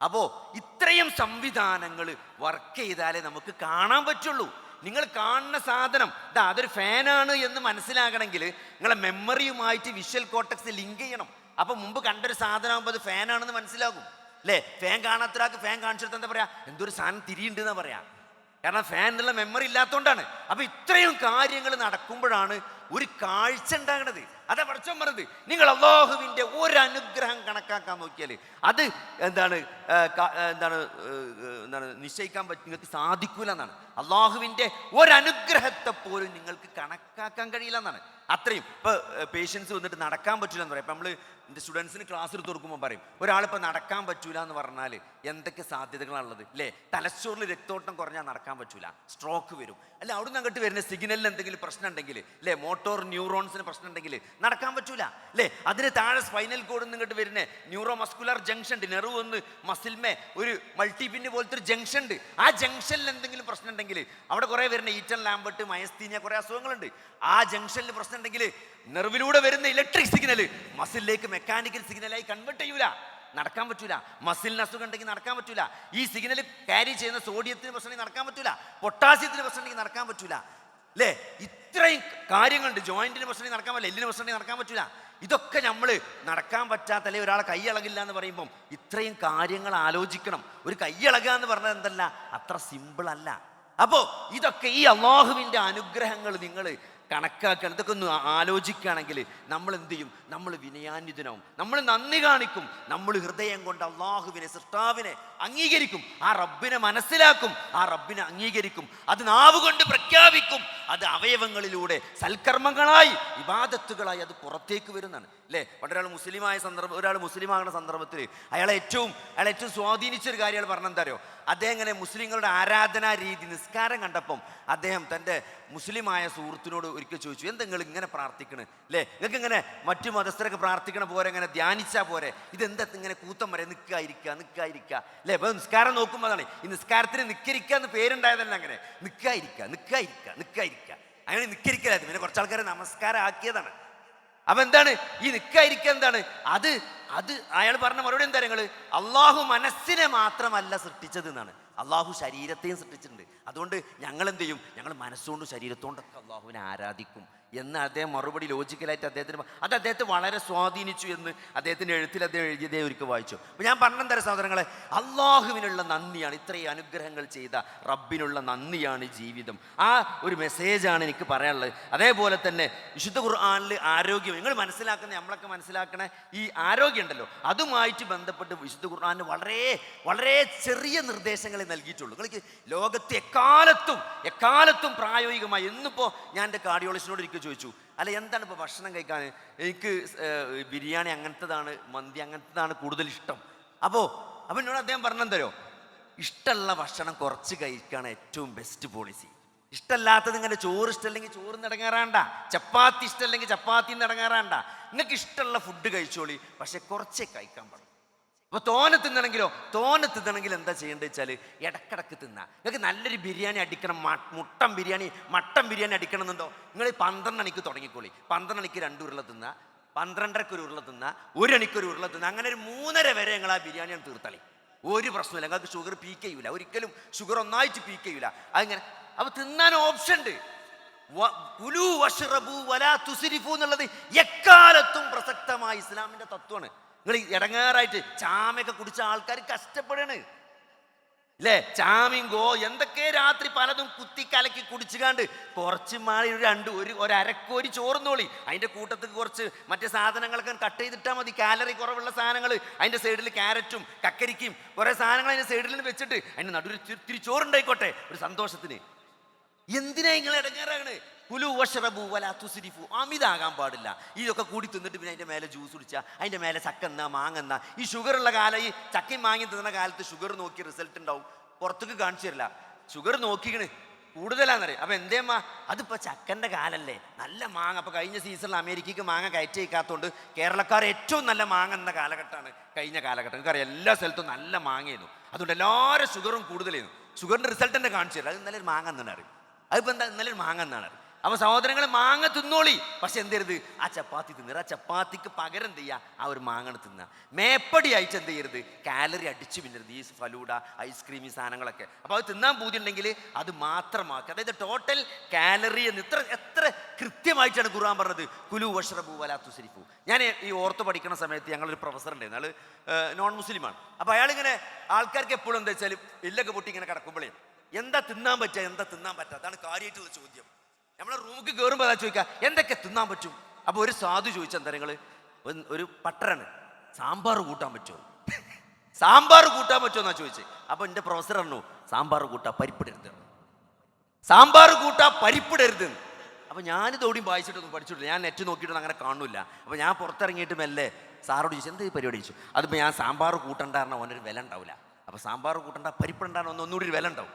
അപ്പോൾ ഇത്രയും സംവിധാനങ്ങൾ വർക്ക് ചെയ്താലേ നമുക്ക് കാണാൻ പറ്റുള്ളൂ. നിങ്ങൾ കാണുന്ന സാധനം ഇതാ അതൊരു ഫാനാണ് എന്ന് മനസ്സിലാകണമെങ്കിൽ നിങ്ങളെ മെമ്മറിയുമായിട്ട് വിഷ്വൽ കോട്ടക്സ് ലിങ്ക് ചെയ്യണം. അപ്പം മുമ്പ് കണ്ടൊരു സാധനമാകുമ്പോൾ അത് ഫാനാണെന്ന് മനസ്സിലാകും. അല്ലേ? ഫാൻ കാണാത്തൊരാൾക്ക് ഫാൻ കാണിച്ചെടുത്ത് എന്താ പറയാ? എന്തൊരു സാധനം തിരിയുണ്ട് എന്നാ പറയാ. കാരണം ഫാനിലുള്ള മെമ്മറി ഇല്ലാത്തതുകൊണ്ടാണ് അപ്പൊ ഇത്രയും കാര്യങ്ങൾ നടക്കുമ്പോഴാണ് ഒരു കാഴ്ച ഉണ്ടാകണത്. അതാ പഠിച്ചോ പറഞ്ഞത് നിങ്ങൾ അള്ളാഹുവിന്റെ ഒരു അനുഗ്രഹം കണക്കാക്കാൻ നോക്കിയാൽ അത് എന്താണ് എന്താണ് എന്താണ് നിശ്ചയിക്കാൻ പറ്റും നിങ്ങൾക്ക് സാധിക്കൂല എന്നാണ്. അള്ളാഹുവിന്റെ ഒരനുഗ്രഹത്തെ പോലും നിങ്ങൾക്ക് കണക്കാക്കാൻ കഴിയില്ല എന്നാണ്. അത്രയും. ഇപ്പോൾ പേഷ്യൻസ് വന്നിട്ട് നടക്കാൻ പറ്റില്ല എന്ന് പറയും. ഇപ്പം നമ്മൾ എന്റെ സ്റ്റുഡൻസിന് ക്ലാസ് എടുത്ത് കൊടുക്കുമ്പോൾ പറയും ഒരാളിപ്പോൾ നടക്കാൻ പറ്റൂല എന്ന് പറഞ്ഞാൽ എന്തൊക്കെ സാധ്യതകളാണ് ഉള്ളത് അല്ലേ തലച്ചോറിൽ രക്തോട്ടം കുറഞ്ഞാൽ നടക്കാൻ പറ്റൂല. സ്ട്രോക്ക് വരും. അല്ല? അവിടുന്ന് അങ്ങോട്ട് വരുന്ന സിഗ്നലിൽ എന്തെങ്കിലും പ്രശ്നം ഉണ്ടെങ്കിൽ അല്ലേ മോട്ടോർ ന്യൂറോൺസിന് പ്രശ്നം ഉണ്ടെങ്കിൽ നടക്കാൻ പറ്റൂല അല്ലേ അതിന് താഴെ സ്പൈനൽ കോഡിൽ നിന്ന് ഇങ്ങോട്ട് വരുന്ന ന്യൂറോ മസ്കുലർ ജംഗ്ഷൻ ഉണ്ട് നെറു ഒന്ന് മസിൽമേ ഒരു മൾട്ടിപിന് പോലത്തെ ഒരു ജംഗ്ഷൻ ഉണ്ട് ആ ജംഗ്ഷനിൽ എന്തെങ്കിലും പ്രശ്നം ഉണ്ടെങ്കിൽ അവിടെ കുറേ വരുന്ന ഈറ്റൻ ലാമ്പട്ട് മയസ്തീനിയ കുറേ അസുഖങ്ങളുണ്ട്. ആ ജംഗ്ഷനിൽ പ്രശ്നം ഉണ്ടെങ്കിൽ നെർവിലൂടെ വരുന്ന ഇലക്ട്രിക് സിഗ്നൽ മസിലിലേക്ക് മെക്കാനിക്കൽ സിഗ്നലായി കൺവേർട്ട് ചെയ്യൂല. നടക്കാൻ പറ്റൂല. മസിലിന് അസുഖം ഉണ്ടെങ്കിൽ നടക്കാൻ പറ്റൂല. ഈ സിഗ്നൽ ക്യാരി ചെയ്യുന്ന സോഡിയത്തിന് പ്രശ്നം നടക്കാൻ പറ്റൂല. പൊട്ടാസ്യത്തിന് പ്രശ്നം ഉണ്ടെങ്കിൽ നടക്കാൻ പറ്റൂല. അല്ലേ ഇത്രയും കാര്യങ്ങളുണ്ട്. ജോയിന്റിന് പ്രശ്നം നടക്കാൻ പറ്റില്ല. എല്ലിന് പ്രശ്നം നടക്കാൻ പറ്റൂല. ഇതൊക്കെ നമ്മൾ നടക്കാൻ പറ്റാത്ത അല്ലെങ്കിൽ ഒരാളെ കൈയിളകില്ല എന്ന് പറയുമ്പം ഇത്രയും കാര്യങ്ങൾ ആലോചിക്കണം. ഒരു കൈയിളകുക എന്ന് പറഞ്ഞത് എന്തല്ല? അത്ര സിമ്പിൾ അല്ല. അപ്പോൾ ഇതൊക്കെ ഈ അള്ളാഹുവിന്റെ അനുഗ്രഹങ്ങൾ നിങ്ങൾ കണക്കാക്കണം. ഇതൊക്കെ ഒന്ന് ആലോചിക്കുകയാണെങ്കിൽ നമ്മൾ എന്ത് ചെയ്യും? നമ്മൾ വിനയാന്വിതനാവും. നമ്മൾ നന്ദി കാണിക്കും. നമ്മൾ ഹൃദയം കൊണ്ട് അള്ളാഹുവിനെ സൃഷ്ടാവിനെ അംഗീകരിക്കും. ആ റബ്ബിനെ മനസ്സിലാക്കും. ആ റബ്ബിനെ അംഗീകരിക്കും. അത് നാവ് കൊണ്ട് പ്രഖ്യാപിക്കും. അത് അവയവങ്ങളിലൂടെ സൽക്കർമ്മങ്ങളായി വിവാദത്തുകളായി അത് പുറത്തേക്ക് വരുന്നതാണ്. അല്ലേ? ഒരാൾ മുസ്ലിമായ സന്ദർഭം ഒരാൾ മുസ്ലിമാകുന്ന സന്ദർഭത്തിൽ അയാളെ ഏറ്റവും അയാളെ ഏറ്റവും സ്വാധീനിച്ചൊരു കാര്യം അയാൾ പറഞ്ഞെന്താ അദ്ദേഹം ഇങ്ങനെ മുസ്ലിങ്ങളുടെ ആരാധനാ രീതി നിസ്കാരം കണ്ടപ്പം അദ്ദേഹം തന്റെ മുസ്ലിമായ സുഹൃത്തിനോട് ഒരിക്കൽ ചോദിച്ചു എന്താ നിങ്ങൾ ഇങ്ങനെ പ്രാർത്ഥിക്കണേ? അല്ലേ നിങ്ങൾക്ക് ഇങ്ങനെ മറ്റു മതസ്ഥരൊക്കെ പ്രാർത്ഥിക്കണ പോരെ ഇങ്ങനെ ധ്യാനിച്ചാൽ പോരെ? ഇതെന്താ ഇങ്ങനെ കൂത്തം വരെ? നിൽക്കാതിരിക്കുക നിൽക്കാതിരിക്കുക അല്ലേ അപ്പോൾ നിസ്കാരം നോക്കുമ്പോൾ അതാണ് ഈ നിസ്കാരത്തിന് നിൽക്കരിക്കുക എന്ന് പേരുണ്ടായതല്ല അങ്ങനെ. നിൽക്കാതിരിക്കുക നിൽക്കാതിരിക്കുക ഇരിക്കുക അങ്ങനെ നിൽക്കരിക്കലായിരുന്നു പിന്നെ കുറച്ച് ആൾക്കാരെ നമസ്കാരം ആക്കിയതാണ് അപ്പം എന്താണ്? ഈ നിൽക്കായിരിക്കുക എന്താണ്? അത് അത് അയാൾ പറഞ്ഞ മറുപടി എന്താ നിങ്ങൾ അള്ളാഹു മനസ്സിനെ മാത്രമല്ല സൃഷ്ടിച്ചത് എന്നാണ്. അള്ളാഹു ശരീരത്തെയും സൃഷ്ടിച്ചിട്ടുണ്ട്. അതുകൊണ്ട് ഞങ്ങൾ എന്ത് ചെയ്യും? ഞങ്ങൾ മനസ്സുകൊണ്ടും ശരീരത്തോണ്ടൊക്കെ അള്ളാഹുവിനെ ആരാധിക്കും. എന്ന് അദ്ദേഹം മറുപടി ലോജിക്കലായിട്ട് അദ്ദേഹത്തിന് അത് അദ്ദേഹത്തെ വളരെ സ്വാധീനിച്ചു എന്ന് അദ്ദേഹത്തിന്റെ എഴുത്തിൽ അദ്ദേഹം എഴുതിയതേ ഒരിക്കൽ വായിച്ചു. അപ്പം ഞാൻ പറഞ്ഞെന്താ സഹോദരങ്ങളെ? അള്ളാഹുവിനുള്ള നന്ദിയാണ് ഇത്രയും അനുഗ്രഹങ്ങൾ ചെയ്ത റബ്ബിനുള്ള നന്ദിയാണ് ജീവിതം. ആ ഒരു മെസ്സേജാണ് എനിക്ക് പറയാനുള്ളത്. അതേപോലെ തന്നെ വിശുദ്ധ ഖുർആാനിൽ ആരോഗ്യം നിങ്ങൾ മനസ്സിലാക്കുന്ന നമ്മളൊക്കെ മനസ്സിലാക്കണ ഈ ആരോഗ്യം ഉണ്ടല്ലോ അതുമായിട്ട് ബന്ധപ്പെട്ട് വിശുദ്ധ ഖുർആാനിന് വളരെ വളരെ ചെറിയ നിർദ്ദേശങ്ങളെ നൽകിയിട്ടുള്ളൂ. നിങ്ങൾക്ക് ലോകത്ത് എക്കാലത്തും എക്കാലത്തും പ്രായോഗികമായി ഇന്നിപ്പോൾ ഞാൻ എന്റെ കാർഡിയോളജിനോട് എനിക്ക് ചോദിച്ചു അല്ല എന്താണ് ഇപ്പോൾ ഭക്ഷണം കഴിക്കാൻ? എനിക്ക് ബിരിയാണി അങ്ങനത്തതാണ് മന്തി അങ്ങനത്തതാണ് കൂടുതൽ ഇഷ്ടം. അപ്പോൾ അപ്പം എന്നോട് അദ്ദേഹം പറഞ്ഞെന്തരോ ഇഷ്ടമുള്ള ഭക്ഷണം കുറച്ച് കഴിക്കുകയാണ് ഏറ്റവും ബെസ്റ്റ് പോളിസി ഇഷ്ടമല്ലാത്തത് ഇങ്ങനെ ചോറ് ഇഷ്ടമല്ലെങ്കിൽ ചോറ് നടങ്ങാറാണ്ട. ചപ്പാത്തി ഇഷ്ടമല്ലെങ്കിൽ ചപ്പാത്തി നടങ്ങാറാണ്ട. നിങ്ങൾക്ക് ഇഷ്ടമുള്ള ഫുഡ് കഴിച്ചോളി. പക്ഷെ കുറച്ചേ കഴിക്കാൻ പാടും അപ്പൊ തോനെ തിന്നണമെങ്കിലോ തോനെ തിന്നണമെങ്കിൽ എന്താ ചെയ്യേണ്ടത് വെച്ചാൽ ഇടക്കിടക്ക് തിന്നാ. നിങ്ങൾക്ക് നല്ലൊരു ബിരിയാണി അടിക്കണം മുട്ടൻ ബിരിയാണി മട്ടൻ ബിരിയാണി അടിക്കണം എന്നുണ്ടോ നിങ്ങൾ പന്ത്രണ്ട് മണിക്ക് തുടങ്ങിക്കോളി. പന്ത്രണ്ട് മണിക്ക് രണ്ട് ഉരുള തിന്ന പന്ത്രണ്ടരക്ക് ഒരു ഉരുള തിന്ന ഒരു മണിക്ക് ഒരു ഉരുള തിന്ന. അങ്ങനെ ഒരു മൂന്നര വരെ ഞങ്ങൾ ആ ബിരിയാണി ഒന്ന് തീർത്തളി. ഒരു പ്രശ്നമില്ല നിങ്ങൾക്ക് ഷുഗർ പീക്ക് ചെയ്യൂല. ഒരിക്കലും ഷുഗർ ഒന്നായിട്ട് പീക്ക് ചെയ്യൂല. അതിങ്ങനെ. അപ്പൊ തിന്നാൻ ഓപ്ഷൻ ഉണ്ട്. കുലു വലാ തുസ്രിഫു എന്നുള്ളത് എക്കാലത്തും പ്രസക്തമായ ഇസ്ലാമിന്റെ തത്വമാണ്. നിങ്ങൾ ഇടങ്ങേറായിട്ട് ചാമയൊക്കെ കുടിച്ച ആൾക്കാർ കഷ്ടപ്പെടാണ് അല്ലേ ചാമയും ഗോ എന്തൊക്കെ രാത്രി പലതും കുത്തി കലക്കി കുടിച്ചുകാണ്ട് കുറച്ച് മാറി ഒരു രണ്ട് ഒരു ഒരക്കോരി ചോർന്നോളി അതിന്റെ കൂട്ടത്തിൽ കുറച്ച് മറ്റേ സാധനങ്ങളൊക്കെ കട്ട് ചെയ്തിട്ടാൽ മതി. കാലറി കുറവുള്ള സാധനങ്ങൾ അതിന്റെ സൈഡിൽ ക്യാരറ്റും കക്കരിക്കും. കുറേ സാധനങ്ങൾ അതിന്റെ സൈഡിൽ വെച്ചിട്ട് അതിന്റെ നടുവിൽ തിരി ചോറുണ്ടായിക്കോട്ടെ ഒരു സന്തോഷത്തിന്. എന്തിനാ നിങ്ങൾ ഇടങ്ങാറാണ് കുലു വഷറബു വല തുസിരിഫു. അമിതാകാൻ പാടില്ല. ഇതൊക്കെ കൂടി തിന്നിട്ട് പിന്നെ അതിന്റെ മേലെ ജ്യൂസ് കുടിച്ചാൽ അതിന്റെ മേലെ ചക്കെന്ന മാങ്ങന്ന ഈ ഷുഗർ ഉള്ള കാലം ഈ ചക്കയും മാങ്ങി തിന്നുന്ന കാലത്ത് ഷുഗർ നോക്കി റിസൾട്ട് ഉണ്ടാവും പുറത്തേക്ക് കാണിച്ചു തരില്ല. ഷുഗർ നോക്കിക്കണ്. കൂടുതലാണെന്നറിയാം അപ്പം എന്തേമ്മ അതിപ്പോൾ ചക്കന്റെ കാലല്ലേ. നല്ല മാങ്ങ. അപ്പോൾ കഴിഞ്ഞ സീസണിൽ അമേരിക്കയ്ക്ക് മാങ്ങ കയറ്റി വയ്ക്കാത്തതുകൊണ്ട് കേരളക്കാർ ഏറ്റവും നല്ല മാങ്ങ എന്ന കാലഘട്ടമാണ് കഴിഞ്ഞ കാലഘട്ടം. നിങ്ങൾക്കറിയാം എല്ലാ സ്ഥലത്തും നല്ല മാങ്ങയായിരുന്നു. അതുകൊണ്ട് എല്ലാവരും ഷുഗറും കൂടുതലായിരുന്നു. ഷുഗറിന്റെ റിസൾട്ട് തന്നെ കാണിച്ചു തരില്ല. അത് ഇന്നലെ ഒരു മാങ്ങ എന്നാണ് അറിയും അതിപ്പോൾ എന്താ? ഇന്നലെ ഒരു മാങ്ങ എന്നാണ് അറിയും അപ്പൊ സഹോദരങ്ങൾ മാങ്ങ തിന്നോളി. പക്ഷെ എന്തരുത് ആ ചപ്പാത്തി തിന്നരുത് ആ ചപ്പാത്തിക്ക് പകരം എന്ത് ചെയ്യുക ആ ഒരു മാങ്ങ തിന്നുക മേപ്പടി അയച്ച് എന്ത് ചെയ്യരുത്? കാലറി അടിച്ചു പിന്നരുത് ഈ ഫലൂഡ ഐസ്ക്രീം ഈ സാധനങ്ങളൊക്കെ. അപ്പോൾ അത് തിന്നാൻ പൂതിയുണ്ടെങ്കിൽ അത് മാത്രമാക്കുക അതായത് ടോട്ടൽ കാലറി എന്ന് ഇത്ര എത്ര കൃത്യമായിട്ടാണ് ഖുർആൻ പറഞ്ഞത്? കുലു വഷ്റബു വലാത്തു സിരിഫു ഞാൻ ഈ ഓർത്ത് പഠിക്കുന്ന സമയത്ത് ഞങ്ങളൊരു പ്രൊഫസർ ഉണ്ടായിരുന്നു അയാൾ നോൺ മുസ്ലിമാണ് അപ്പോൾ അയാളിങ്ങനെ ആൾക്കാർക്ക് എപ്പോഴും എന്താ വെച്ചാൽ എല്ലൊക്കെ പൊട്ടി ഇങ്ങനെ കിടക്കുമ്പോഴേ എന്താ തിന്നാൻ പറ്റുക എന്താ തിന്നാൻ പറ്റുക അതാണ് കാര്യമായിട്ടുള്ള ചോദ്യം. നമ്മളെ റൂമിൽ കയറുമ്പോൾ അതാ ചോദിക്കുക എന്തൊക്കെ തിന്നാൻ പറ്റും? അപ്പോൾ ഒരു സാധു ചോദിച്ച എന്താ നിങ്ങൾ ഒരു പട്ടരാണ് സാമ്പാർ കൂട്ടാൻ പറ്റുമോ? സാമ്പാർ കൂട്ടാൻ പറ്റുമോ? എന്നാ ചോദിച്ചത് അപ്പോൾ എന്റെ പ്രൊഫസർ പറഞ്ഞു സാമ്പാർ കൂട്ടാ പരിപ്പിടരുത്. സാമ്പാർ കൂട്ടാ പരിപ്പിടരുത്. അപ്പോൾ ഞാനിത് ഓടിയും വായിച്ചിട്ടൊന്നും പഠിച്ചിട്ടില്ല. ഞാൻ നെറ്റ് നോക്കിയിട്ടൊന്നും അങ്ങനെ കാണുന്നില്ല. അപ്പോൾ ഞാൻ പുറത്തിറങ്ങിയിട്ട് മെല്ലെ സാറോട് ചോദിച്ചു എന്താ ഈ പരിപാടി? ചോദിച്ചു. അതിപ്പോൾ ഞാൻ സാമ്പാർ കൂട്ടണ്ടായിരുന്ന അവനൊരു വില ഉണ്ടാവില്ല അപ്പോൾ സാമ്പാർ കൂട്ടണ്ട പരിപ്പിടണ്ടാണ് ഒന്നൊന്നുകൂടി ഒരു വില ഉണ്ടാവും.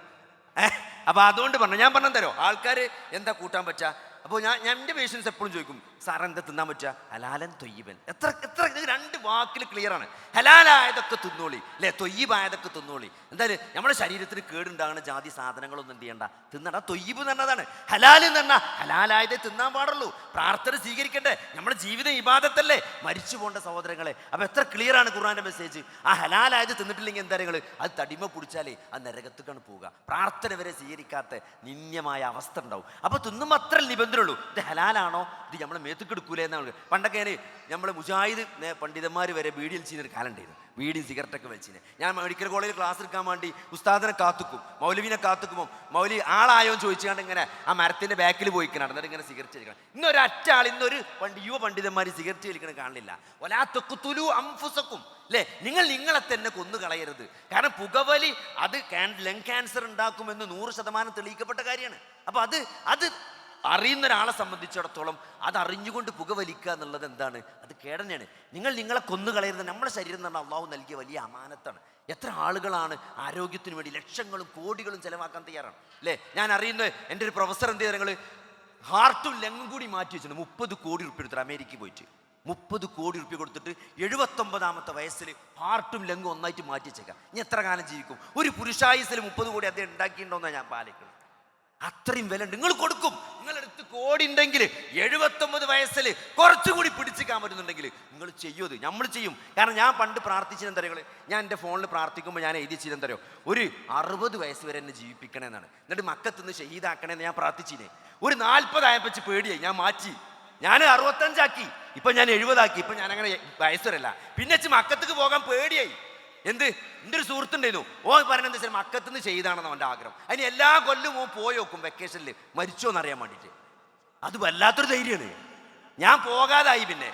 അപ്പോൾ അതുകൊണ്ട് പറഞ്ഞു ഞാൻ പറഞ്ഞു തരോ ആൾക്കാർ എന്താ കൂട്ടാൻ പറ്റുക അപ്പോൾ ഞാൻ ഞാൻ എന്റെ പേഷ്യൻസ് എപ്പോഴും ചോദിക്കും സാർ എന്താ തിന്നാൻ പറ്റുക? ഹലാലൻ തൊയ്യബൻ. എത്ര എത്ര രണ്ട് വാക്കിൽ ക്ലിയർ ആണ്. ഹലാലായതൊക്കെ തിന്നോളി. അല്ലേ? തൊയ്യബായതൊക്കെ തിന്നോളി. എന്തായാലും നമ്മുടെ ശരീരത്തിന് കേടുണ്ടാകുന്ന ജാതി സാധനങ്ങളൊന്നും എന്ത് ചെയ്യണ്ട. തിന്നണ്ട തൊയ്യബ് തന്നതാണ് ഹലാൽ പറഞ്ഞാൽ ഹലാലായതേ തിന്നാൻ പാടുള്ളൂ. പ്രാർത്ഥന സ്വീകരിക്കണ്ടേ. നമ്മുടെ ജീവിതം ഇബാദത്തല്ലേ. മരിച്ചു പോകേണ്ട സഹോദരങ്ങളെ. അപ്പോൾ എത്ര ക്ലിയർ ആണ് ഖുർആന്റെ മെസ്സേജ് ആ ഹലാലായത് തിന്നിട്ടില്ലെങ്കിൽ എന്താ നിങ്ങൾ അത് തടിമ പിടിച്ചാലേ ആ നരകത്തേക്കാണ് പോവുക. പ്രാർത്ഥന വരെ സ്വീകരിക്കാത്ത നിന്യമായ അവസ്ഥ ഉണ്ടാവും. അപ്പോൾ തിന്നുമ്പോൾ അത്ര നിബന്ധനയുള്ളൂ ഇത് ഹലാലാണോ? ഇത് നമ്മളെ മേത്തുക്കെടുക്കൂലേ എന്നാണ് പണ്ടൊക്കെ ഞാൻ നമ്മളെ മുജാഹിദ് പണ്ഡിതന്മാർ വരെ ബീഡിയിൽ ചെയ്യുന്നൊരു കാലം ഉണ്ടായിരുന്നു ബീഡിയും സിഗരറ്റൊക്കെ വലിച്ചിന്. ഞാൻ മെഡിക്കൽ കോളേജിൽ ക്ലാസ് എടുക്കാൻ വേണ്ടി ഉസ്താദിനെ കാത്തുക്കും മൗലവിനെ കാത്തുക്കുമ്പോൾ മൗലി ആളായോ എന്ന് ചോദിച്ചുകൊണ്ട് ഇങ്ങനെ ആ മരത്തിന്റെ ബാക്കിൽ പോയി നടന്നിട്ട് ഇങ്ങനെ സിഗരറ്റ് വലിക്കണം. ഇന്നൊരു ആൾ ഇന്നൊരു പണ്ട് യുവ പണ്ഡിതന്മാർ സിഗരറ്റ് വലിക്കണം കാണില്ല. ഒലാത്തൊക്കുത്തുലു അംഫുസക്കും. അല്ലേ? നിങ്ങൾ നിങ്ങളെ തന്നെ കൊന്നു കളയരുത് കാരണം പുകവലി അത് ലങ് ക്യാൻസർ ഉണ്ടാക്കുമെന്ന് നൂറ് ശതമാനം തെളിയിക്കപ്പെട്ട കാര്യമാണ്. അപ്പോൾ അത് അത് അറിയുന്ന ഒരാളെ സംബന്ധിച്ചിടത്തോളം അത് അറിഞ്ഞുകൊണ്ട് പുകവലിക്കുക എന്നുള്ളത് എന്താണ്? അത് കേടനെയാണ് നിങ്ങൾ നിങ്ങളെ കൊന്നു കളയരുത്. നമ്മുടെ ശരീരം തന്നെ അള്ളാഹു നൽകിയ വലിയ അമാനത്താണ്. എത്ര ആളുകളാണ് ആരോഗ്യത്തിന് വേണ്ടി ലക്ഷങ്ങളും കോടികളും ചെലവാക്കാൻ തയ്യാറാണ്. അല്ലേ? ഞാൻ അറിയുന്ന എന്റെ ഒരു പ്രൊഫസർ എന്ത് നിങ്ങൾ ഹാർട്ടും ലങ്ങും കൂടി മാറ്റി വെച്ചിട്ടുണ്ട്. മുപ്പത് കോടി റുപ്യ എടുത്തിട്ട് അമേരിക്കയിൽ പോയിട്ട്. മുപ്പത് കോടി റുപ്യ കൊടുത്തിട്ട് എഴുപത്തൊമ്പതാമത്തെ വയസ്സിൽ ഹാർട്ടും ലങ്ങും ഒന്നായിട്ട് മാറ്റി വെച്ചേക്കാം. ഇനി എത്ര കാലം ജീവിക്കും? ഒരു പുരുഷായുസിൽ മുപ്പത് കോടി അദ്ദേഹം ഉണ്ടാക്കിയിട്ടുണ്ടോ എന്നാണ് ഞാൻ പാലിക്കുന്നത് അത്രയും വില നിങ്ങൾ കൊടുക്കും. നിങ്ങളെടുത്ത് കോടി ഉണ്ടെങ്കിൽ എഴുപത്തൊമ്പത് വയസ്സിൽ കുറച്ചുകൂടി പിടിച്ചിക്കാൻ പറ്റുന്നുണ്ടെങ്കിൽ നിങ്ങൾ ചെയ്യൂത് നമ്മൾ ചെയ്യും. കാരണം ഞാൻ പണ്ട് പ്രാർത്ഥിച്ചത് എന്താ ഞാൻ എന്റെ ഫോണിൽ പ്രാർത്ഥിക്കുമ്പോൾ ഞാൻ എഴുതി അറിയോ? ഒരു അറുപത് വയസ്സ് വരെ എന്നെ ജീവിപ്പിക്കണേ എന്നാണ് എന്നിട്ട് മക്കത്തുനിന്ന് ഷഹീദാക്കണേ എന്ന് ഞാൻ പ്രാർത്ഥിച്ചിനെ ഒരു നാൽപ്പതായപ്പച്ച് പേടിയായി. ഞാൻ മാറ്റി. ഞാൻ അറുപത്തഞ്ചാക്കി. ഇപ്പം ഞാൻ എഴുപതാക്കി. ഇപ്പം ഞാൻ അങ്ങനെ വയസ്സരല്ല പിന്നെ മക്കത്തേക്ക് പോകാൻ പേടിയായി. എന്ത്? എന്റെ ഒരു സുഹൃത്തുണ്ടായിരുന്നു ഓ പറയുന്നത് എന്താ വെച്ചാൽ മക്കത്തുനിന്ന് ചെയ്താണെന്ന് അവന്റെ ആഗ്രഹം. അതിന് എല്ലാ കൊല്ലും ഓൻ പോയി നോക്കും വെക്കേഷനിൽ മരിച്ചോ എന്നറിയാൻ വേണ്ടിയിട്ട്. അത് വല്ലാത്തൊരു ധൈര്യമാണ്. ഞാൻ പോകാതായി പിന്നെ.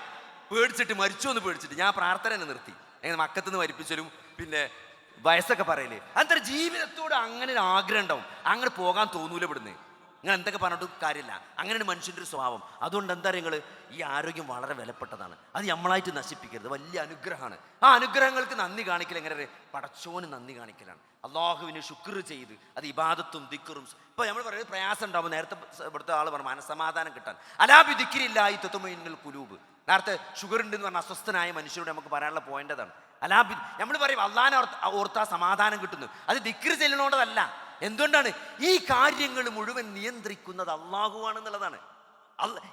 പേടിച്ചിട്ട് മരിച്ചോ എന്ന് പേടിച്ചിട്ട്. ഞാൻ പ്രാർത്ഥന തന്നെ നിർത്തി. എങ്ങനെ മക്കത്തുനിന്ന് മരിപ്പിച്ചലും പിന്നെ വയസ്സൊക്കെ പറയലേ. അത്ര ജീവിതത്തോട് അങ്ങനെ ഒരു ആഗ്രഹം ഉണ്ടാവും. അങ്ങനെ പോകാൻ തോന്നൂല ഇവിടുന്ന്. നിങ്ങൾ എന്തൊക്കെ പറഞ്ഞിട്ട് കാര്യമില്ല. അങ്ങനെയാണ് മനുഷ്യന്റെ ഒരു സ്വഭാവം. അതുകൊണ്ട് എന്താ നിങ്ങൾ ഈ ആരോഗ്യം വളരെ വിലപ്പെട്ടതാണ്. അത് നമ്മളായിട്ട് നശിപ്പിക്കരുത്. വലിയ അനുഗ്രഹമാണ്. ആ അനുഗ്രഹങ്ങൾക്ക് നന്ദി കാണിക്കൽ എങ്ങനെ പടച്ചോന് നന്ദി കാണിക്കലാണ്. അള്ളാഹുവിന് ശുക്ർ ചെയ്ത് അത് ഇബാദത്തും ദിക്കറും ഇപ്പൊ നമ്മൾ പറയുന്നത് പ്രയാസം ഉണ്ടാവും. നേരത്തെ ഇവിടുത്തെ ആൾ പറഞ്ഞു മനസ്സമാധാനം കിട്ടാൻ. അലാബി ദിക്കിരില്ലായി തൊത്തുമൈനൽ കുലൂബ് നേരത്തെ ഷുഗർ ഉണ്ടെന്ന് പറഞ്ഞ അസ്വസ്ഥനായ മനുഷ്യരോട് നമുക്ക് പറയാനുള്ള പോയിന്റ് അതാണ്. അലാബി നമ്മൾ പറയും അള്ളാഹാനെ ഓർത്താ സമാധാനം കിട്ടുന്നു. അത് ദിക്കർ ചെല്ലണോണ്ടതല്ല എന്തുകൊണ്ടാണ്? ഈ കാര്യങ്ങൾ മുഴുവൻ നിയന്ത്രിക്കുന്നത് അള്ളാഹുവാണെന്നുള്ളതാണ്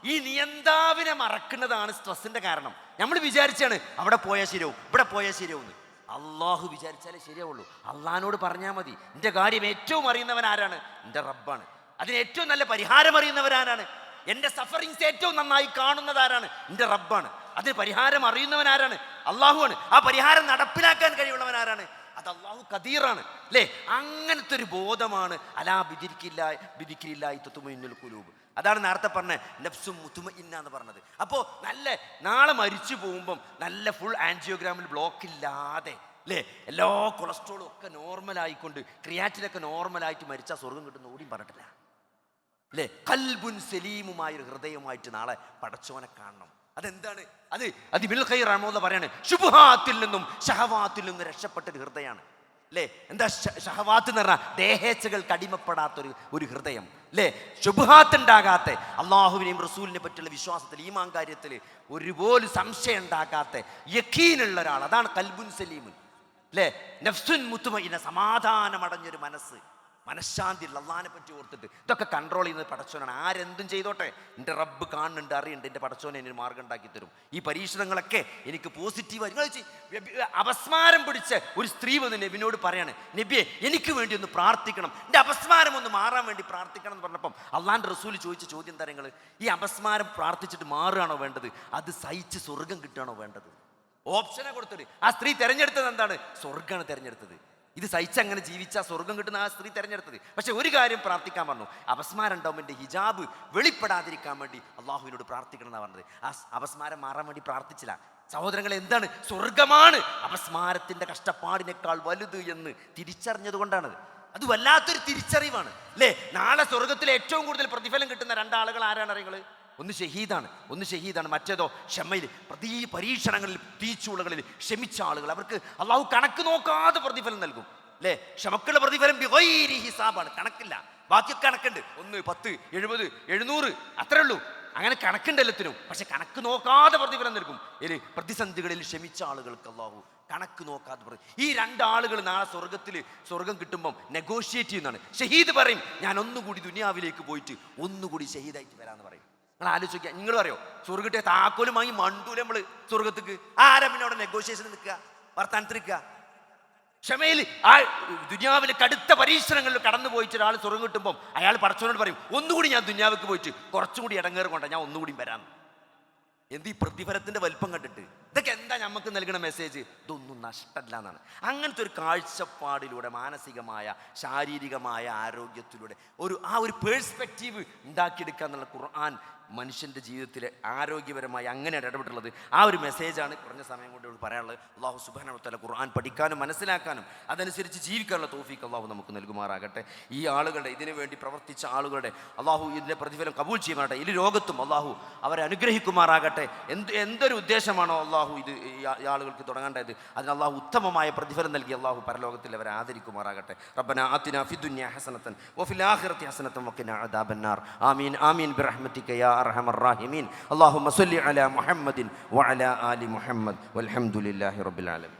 ഈ നിയന്താവിനെ മറക്കുന്നതാണ് സ്ട്രെസ്സിന്റെ കാരണം. നമ്മൾ വിചാരിച്ചാണ് അവിടെ പോയാൽ ശരിയാവും ഇവിടെ പോയാൽ ശരിയാവും അള്ളാഹു വിചാരിച്ചാലേ ശരിയാവുള്ളൂ. അള്ളഹാനോട് പറഞ്ഞാൽ മതി. എന്റെ കാര്യം ഏറ്റവും അറിയുന്നവൻ ആരാണ്? എന്റെ റബ്ബാണ്. അതിന് ഏറ്റവും നല്ല പരിഹാരം അറിയുന്നവരാരാണ് എന്റെ സഫറിങ്സ് ഏറ്റവും നന്നായി കാണുന്നത് ആരാണ്? എന്റെ റബ്ബാണ്. അതിന് പരിഹാരം അറിയുന്നവൻ ആരാണ്? അള്ളാഹുവാണ്. ആ പരിഹാരം നടപ്പിലാക്കാൻ കഴിവുള്ളവൻ ആരാണ്? അത് അള്ളാഹു കദീറാണ് അല്ലേ? അങ്ങനത്തെ ഒരു ബോധമാണ് അലാ ബിദിരിക്കില്ല ബിദിക്കില്ല തുത്തുമിന്നുൽ കുലൂബ് അതാണ് നേരത്തെ പറഞ്ഞ മുത്തുമ ഇന്ന എന്ന് പറഞ്ഞത്. അപ്പോൾ നല്ല നാളെ മരിച്ചു പോകുമ്പം നല്ല ഫുൾ ആൻജിയോഗ്രാമിൽ ബ്ലോക്ക് ഇല്ലാതെ അല്ലേ? എല്ലാ കൊളസ്ട്രോളും ഒക്കെ നോർമലായിക്കൊണ്ട് ക്രിയാറ്റിനൊക്കെ നോർമലായിട്ട് മരിച്ചാൽ സ്വർഗം കിട്ടുന്ന ഓടിയും പറഞ്ഞിട്ടില്ല. അല്ലേ? കൽബുൻ സലീമുമായ ഒരു ഹൃദയമായിട്ട് നാളെ പടച്ചോനെ കാണണം. അതെന്താണ്? അത് അത് ബിൽ ഖൈറാണോ എന്ന് പറയാണ് ശുഭഹാത്തിൽ നിന്നും ഷഹവാത്തിൽ നിന്നും രക്ഷപ്പെട്ട ഒരു ഹൃദയമാണ്. അല്ലേ എന്താ ഷഹവാത്ത് എന്ന് പറഞ്ഞാൽ ദേഹേച്ഛകൾക്ക് അടിമപ്പെടാത്തൊരു ഒരു ഹൃദയം. അല്ലേ ശുഭഹാത്ത് ഉണ്ടാകാത്ത അള്ളാഹുവിനെയും റസൂലിനെ പറ്റിയുള്ള വിശ്വാസത്തിൽ ഈമാൻ കാര്യത്തിൽ ഒരുപോലെ സംശയം ഉണ്ടാക്കാത്ത യഖീനുള്ള ഒരാൾ. അതാണ് കൽബുൻ സലീം അല്ലേ നഫ്സുൻ മുത്തുമ സമാധാനമടഞ്ഞൊരു മനസ്സ്. മനഃശാന്തി അള്ളഹാനെ പറ്റി ഓർത്തിട്ട്. ഇതൊക്കെ കൺട്രോൾ ചെയ്യുന്നത് പടച്ചോനാണ്. ആരെന്തും ചെയ്തോട്ടെ. എന്റെ റബ്ബ് കാണുന്നുണ്ട് അറിയുന്നുണ്ട് എന്റെ പടച്ചോനെ എനിക്ക് മാർഗം ഉണ്ടാക്കി തരും. ഈ പരീക്ഷണങ്ങളൊക്കെ എനിക്ക് പോസിറ്റീവായി നിങ്ങൾ അപസ്മാരം പിടിച്ച ഒരു സ്ത്രീ വന്ന് നബിനോട് പറയാണ് നബിയെ എനിക്ക് വേണ്ടി ഒന്ന് പ്രാർത്ഥിക്കണം. എന്റെ അപസ്മാരം ഒന്ന് മാറാൻ വേണ്ടി പ്രാർത്ഥിക്കണം എന്ന് പറഞ്ഞപ്പം അള്ളാന്റെ റസൂൽ ചോദിച്ച ചോദ്യം തരങ്ങൾ ഈ അപസ്മാരം പ്രാർത്ഥിച്ചിട്ട് മാറുകയാണോ വേണ്ടത്? അത് സഹിച്ച് സ്വർഗം കിട്ടുകയാണോ വേണ്ടത്? ഓപ്ഷനെ കൊടുത്തിട്ട് ആ സ്ത്രീ തിരഞ്ഞെടുത്തത് എന്താണ്? സ്വർഗമാണ് തെരഞ്ഞെടുത്തത്. ഇത് സഹിച്ചങ്ങനെ ജീവിച്ചാൽ സ്വർഗം കിട്ടുന്ന ആ സ്ത്രീ തെരഞ്ഞെടുത്തത്. പക്ഷെ ഒരു കാര്യം പ്രാർത്ഥിക്കാൻ പറഞ്ഞു. അപസ്മാരം ഉണ്ടാവും എന്റെ ഹിജാബ് വെളിപ്പെടാതിരിക്കാൻ വേണ്ടി അള്ളാഹുവിനോട് പ്രാർത്ഥിക്കണം എന്നാണ് പറഞ്ഞത്. ആ അപസ്മാരം മാറാൻ വേണ്ടി പ്രാർത്ഥിച്ചില്ല. സഹോദരങ്ങൾ എന്താണ്? സ്വർഗമാണ്. അപസ്മാരത്തിന്റെ കഷ്ടപ്പാടിനേക്കാൾ വലുത് എന്ന് തിരിച്ചറിഞ്ഞത് കൊണ്ടാണത്. അത് വല്ലാത്തൊരു തിരിച്ചറിവാണ്. അല്ലേ നാളെ സ്വർഗത്തിൽ ഏറ്റവും കൂടുതൽ പ്രതിഫലം കിട്ടുന്ന രണ്ടാളുകൾ ആരാണ് അറിയുന്നത് ഒന്ന് ഷഹീദാണ് ഒന്ന് ഷഹീദാണ് മറ്റേതോ ക്ഷമയിൽ പ്രതി പരീക്ഷണങ്ങളിൽ തീച്ചുളകളിൽ ക്ഷമിച്ച ആളുകൾ. അവർക്ക് അള്ളാഹു കണക്ക് നോക്കാതെ പ്രതിഫലം നൽകും. അല്ലേ? ക്ഷമക്കുള്ള പ്രതിഫലം ഹിസാബാണ്. കണക്കില്ല. ബാക്കി കണക്കുണ്ട്. ഒന്ന് പത്ത് എഴുപത് എഴുന്നൂറ്. അത്രേ ഉള്ളൂ. അങ്ങനെ കണക്കുണ്ട് എല്ലാത്തിനും. പക്ഷെ കണക്ക് നോക്കാതെ പ്രതിഫലം നൽകും. ഇനി പ്രതിസന്ധികളിൽ ക്ഷമിച്ച ആളുകൾക്ക് അള്ളാഹു കണക്ക് നോക്കാതെ പറയും ഈ രണ്ടാളുകൾ നാളെ സ്വർഗത്തിൽ സ്വർഗം കിട്ടുമ്പം നെഗോഷിയേറ്റ് ചെയ്യുന്നതാണ്. ഷഹീദ് പറയും ഞാൻ ഒന്നുകൂടി ദുനിയാവിലേക്ക് പോയിട്ട് ഒന്നുകൂടി ഷഹീദായിട്ട് വരാമെന്ന് പറയും. നിങ്ങൾ ആലോചിക്കുക നിങ്ങൾ പറയോ സ്വർഗത്തെ താക്കോലും വാങ്ങി മണ്ടൂല നമ്മൾ സ്വർഗത്തേക്ക് ആരാ പിന്നെ അവിടെ നെഗോഷിയേഷൻ നിൽക്കുക? വർത്താനത്തിൽ നിൽക്കുക? ക്ഷമയിൽ ആ ദുനിയാവിലെ കടുത്ത പരീക്ഷണങ്ങളിൽ കടന്നു പോയിട്ട് ഒരാൾ സ്വർഗം കിട്ടുമ്പോൾ അയാൾ പടച്ചവനോട് പറയും ഒന്നുകൂടി ഞാൻ ദുനിയാവിക്ക് പോയിട്ട് കുറച്ചുകൂടി ഇടങ്ങേറ് കൊണ്ട ഞാൻ ഒന്നുകൂടി വരാം. എന്ത് ഈ പ്രതിഫലത്തിന്റെ വലിപ്പം കണ്ടിട്ട്? ഇതൊക്കെ എന്താ നമുക്ക് നൽകുന്ന മെസ്സേജ് ഇതൊന്നും നഷ്ടമല്ല എന്നാണ്. അങ്ങനത്തെ ഒരു കാഴ്ചപ്പാടിലൂടെ മാനസികമായ ശാരീരികമായ ആരോഗ്യത്തിലൂടെ ഒരു ആ ഒരു പേഴ്സ്പെക്റ്റീവ് ഉണ്ടാക്കിയെടുക്കുക എന്നുള്ള ഖുർആൻ മനുഷ്യന്റെ ജീവിതത്തിൽ ആരോഗ്യപരമായി അങ്ങനെ ഇടപെട്ടുള്ളത് ആ ഒരു മെസ്സേജാണ് കുറഞ്ഞ സമയം കൊണ്ട് പറയാനുള്ളത്. അള്ളാഹു സുബാനത്തല ഖുർആൻ പഠിക്കാനും മനസ്സിലാക്കാനും അതനുസരിച്ച് ജീവിക്കാനുള്ള തോഫീക്ക് അള്ളാഹു നമുക്ക് നൽകുമാറാകട്ടെ. ഈ ആളുകളുടെ ഇതിനു വേണ്ടി പ്രവർത്തിച്ച ആളുകളുടെ അള്ളാഹു ഇതിന്റെ പ്രതിഫലം കബൂൽ ചെയ്യുമാറാകട്ടെ. ഇരു രോഗത്തും അള്ളാഹു അവരെ അനുഗ്രഹിക്കുമാറാകട്ടെ. എന്ത് എന്തൊരു ഉദ്ദേശമാണോ അള്ളാഹു അള്ളാഹു ഇത് ഈ ആളുകൾക്ക് തുടങ്ങേണ്ടത്. അതിന് അള്ളാഹു ഉത്തമമായ പ്രതിഫലം നൽകി അള്ളാഹു പരലോകത്തിൽ അവരെ ആദരിക്കുമാറാകട്ടെ. റബ്ബന ആത്തിന ഫിദുന്യ ഹസനത്തൻ വഫിൽ ആഖിറത്തി ഹസനത്തൻ വഖിന അദാബന്നാർ. ആമീൻ ആമീൻ ബിറഹ്മതിക യാ അർഹമർ റാഹിമീൻ. അല്ലാഹുമ്മ സ്വല്ലി അലാ മുഹമ്മദിൻ വഅലാ ആലി മുഹമ്മദ്. വൽഹംദുലില്ലാഹി റബ്ബിൽ ആലമീൻ.